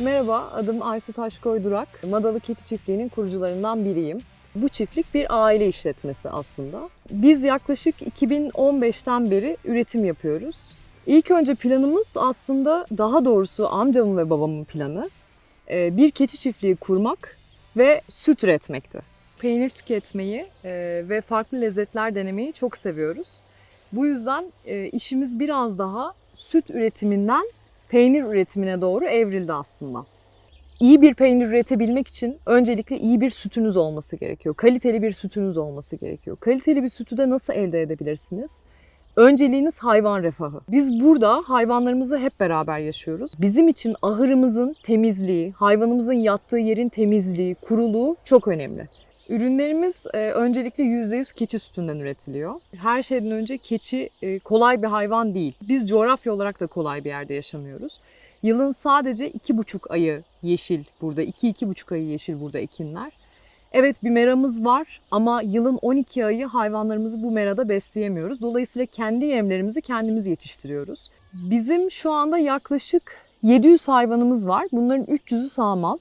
Merhaba, adım Aysu Taşkoy Durak. Madalı Keçi Çiftliği'nin kurucularından biriyim. Bu çiftlik bir aile işletmesi aslında. Biz yaklaşık 2015'ten beri üretim yapıyoruz. İlk önce planımız aslında daha doğrusu amcamın ve babamın planı e, bir keçi çiftliği kurmak ve süt üretmekti. Peynir tüketmeyi e, ve farklı lezzetler denemeyi çok seviyoruz. Bu yüzden e, işimiz biraz daha süt üretiminden peynir üretimine doğru evrildi aslında. İyi bir peynir üretebilmek için öncelikle iyi bir sütünüz olması gerekiyor. Kaliteli bir sütünüz olması gerekiyor. Kaliteli bir sütü de nasıl elde edebilirsiniz? Önceliğiniz hayvan refahı. Biz burada hayvanlarımızı hep beraber yaşıyoruz. Bizim için ahırımızın temizliği, hayvanımızın yattığı yerin temizliği, kuruluğu çok önemli. Ürünlerimiz e, öncelikle %100 keçi sütünden üretiliyor. Her şeyden önce keçi e, kolay bir hayvan değil. Biz coğrafya olarak da kolay bir yerde yaşamıyoruz. Yılın sadece iki buçuk ayı yeşil burada, iki iki buçuk ayı yeşil burada ekinler. Evet bir meramız var ama yılın 12 ayı hayvanlarımızı bu merada besleyemiyoruz. Dolayısıyla kendi yemlerimizi kendimiz yetiştiriyoruz. Bizim şu anda yaklaşık 700 hayvanımız var. Bunların 300'ü sağmal.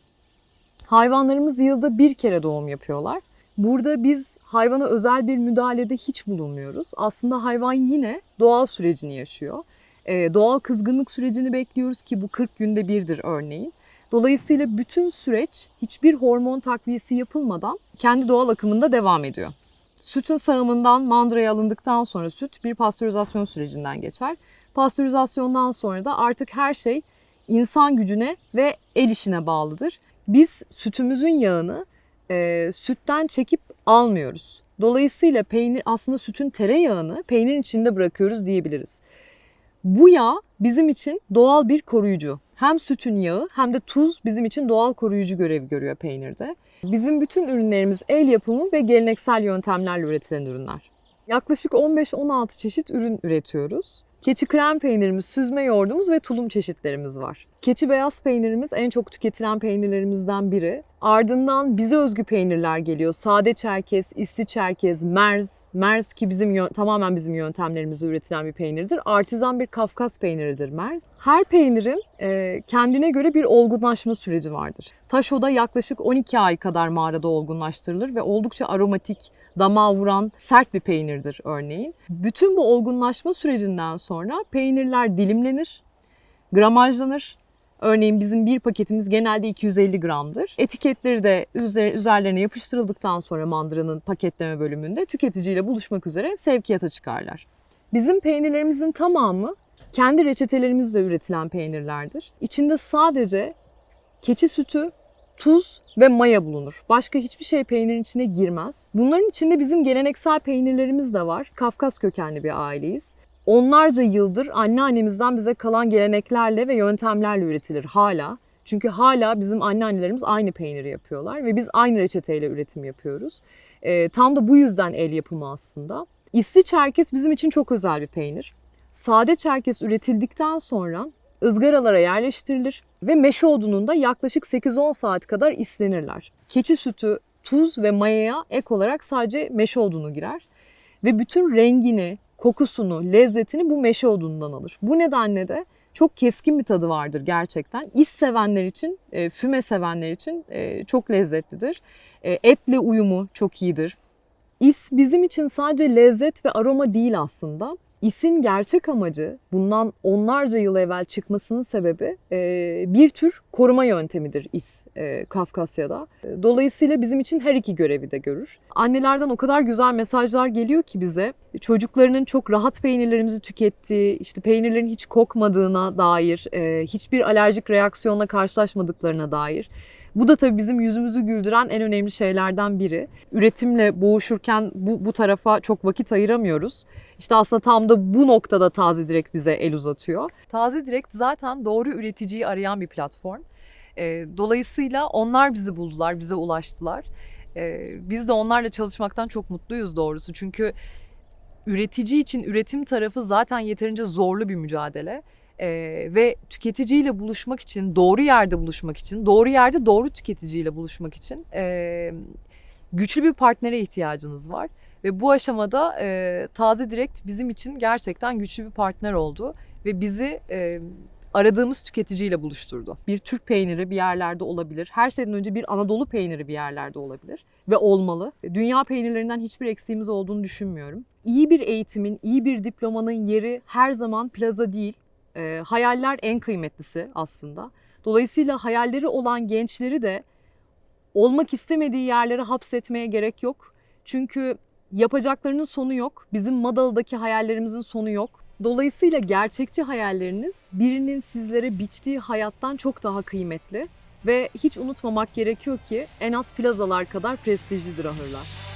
Hayvanlarımız yılda bir kere doğum yapıyorlar. Burada biz hayvana özel bir müdahalede hiç bulunmuyoruz. Aslında hayvan yine doğal sürecini yaşıyor. Ee, doğal kızgınlık sürecini bekliyoruz ki bu 40 günde birdir örneğin. Dolayısıyla bütün süreç hiçbir hormon takviyesi yapılmadan kendi doğal akımında devam ediyor. Sütün sağımından mandıraya alındıktan sonra süt bir pastörizasyon sürecinden geçer. Pastörizasyondan sonra da artık her şey insan gücüne ve el işine bağlıdır. Biz sütümüzün yağını e, sütten çekip almıyoruz. Dolayısıyla peynir aslında sütün tereyağını peynirin içinde bırakıyoruz diyebiliriz. Bu yağ bizim için doğal bir koruyucu. Hem sütün yağı hem de tuz bizim için doğal koruyucu görevi görüyor peynirde. Bizim bütün ürünlerimiz el yapımı ve geleneksel yöntemlerle üretilen ürünler. Yaklaşık 15-16 çeşit ürün üretiyoruz. Keçi krem peynirimiz, süzme yoğurdumuz ve tulum çeşitlerimiz var. Keçi beyaz peynirimiz en çok tüketilen peynirlerimizden biri. Ardından bize özgü peynirler geliyor. Sade çerkez, isli çerkez, merz. Merz ki bizim tamamen bizim yöntemlerimizle üretilen bir peynirdir. Artizan bir Kafkas peyniridir merz. Her peynirin e, kendine göre bir olgunlaşma süreci vardır. Taşo'da yaklaşık 12 ay kadar mağarada olgunlaştırılır ve oldukça aromatik, damağa vuran sert bir peynirdir örneğin. Bütün bu olgunlaşma sürecinden sonra peynirler dilimlenir, gramajlanır. Örneğin bizim bir paketimiz genelde 250 gramdır. Etiketleri de üzer- üzerlerine yapıştırıldıktan sonra mandıranın paketleme bölümünde tüketiciyle buluşmak üzere sevkiyata çıkarlar. Bizim peynirlerimizin tamamı kendi reçetelerimizle üretilen peynirlerdir. İçinde sadece keçi sütü, tuz ve maya bulunur. Başka hiçbir şey peynirin içine girmez. Bunların içinde bizim geleneksel peynirlerimiz de var. Kafkas kökenli bir aileyiz. Onlarca yıldır anneannemizden bize kalan geleneklerle ve yöntemlerle üretilir hala. Çünkü hala bizim anneannelerimiz aynı peyniri yapıyorlar ve biz aynı reçeteyle üretim yapıyoruz. Ee, tam da bu yüzden el yapımı aslında. İsli çerkez bizim için çok özel bir peynir. Sade çerkez üretildikten sonra ızgaralara yerleştirilir ve meşe odununda yaklaşık 8-10 saat kadar islenirler. Keçi sütü, tuz ve mayaya ek olarak sadece meşe odunu girer ve bütün rengini, kokusunu, lezzetini bu meşe odunundan alır. Bu nedenle de çok keskin bir tadı vardır gerçekten. İs sevenler için, e, füme sevenler için e, çok lezzetlidir. E, Etle uyumu çok iyidir. İs bizim için sadece lezzet ve aroma değil aslında. İsin gerçek amacı bundan onlarca yıl evvel çıkmasının sebebi e, bir tür koruma yöntemidir is e, Kafkasya'da. Dolayısıyla bizim için her iki görevi de görür. Annelerden o kadar güzel mesajlar geliyor ki bize. Çocuklarının çok rahat peynirlerimizi tükettiği, işte peynirlerin hiç kokmadığına dair, e, hiçbir alerjik reaksiyonla karşılaşmadıklarına dair. Bu da tabii bizim yüzümüzü güldüren en önemli şeylerden biri. Üretimle boğuşurken bu, bu tarafa çok vakit ayıramıyoruz. İşte aslında tam da bu noktada Taze Direkt bize el uzatıyor. Taze Direkt zaten doğru üreticiyi arayan bir platform. E, dolayısıyla onlar bizi buldular, bize ulaştılar. E, biz de onlarla çalışmaktan çok mutluyuz doğrusu. Çünkü üretici için üretim tarafı zaten yeterince zorlu bir mücadele. Ee, ve tüketiciyle buluşmak için, doğru yerde buluşmak için, doğru yerde doğru tüketiciyle buluşmak için e, güçlü bir partnere ihtiyacınız var. Ve bu aşamada e, Taze Direkt bizim için gerçekten güçlü bir partner oldu ve bizi e, aradığımız tüketiciyle buluşturdu. Bir Türk peyniri bir yerlerde olabilir. Her şeyden önce bir Anadolu peyniri bir yerlerde olabilir ve olmalı. Dünya peynirlerinden hiçbir eksiğimiz olduğunu düşünmüyorum. İyi bir eğitimin, iyi bir diplomanın yeri her zaman plaza değil. E, hayaller en kıymetlisi aslında. Dolayısıyla hayalleri olan gençleri de olmak istemediği yerlere hapsetmeye gerek yok. Çünkü yapacaklarının sonu yok. Bizim Madalı'daki hayallerimizin sonu yok. Dolayısıyla gerçekçi hayalleriniz birinin sizlere biçtiği hayattan çok daha kıymetli ve hiç unutmamak gerekiyor ki en az plazalar kadar prestijlidir ahırlar.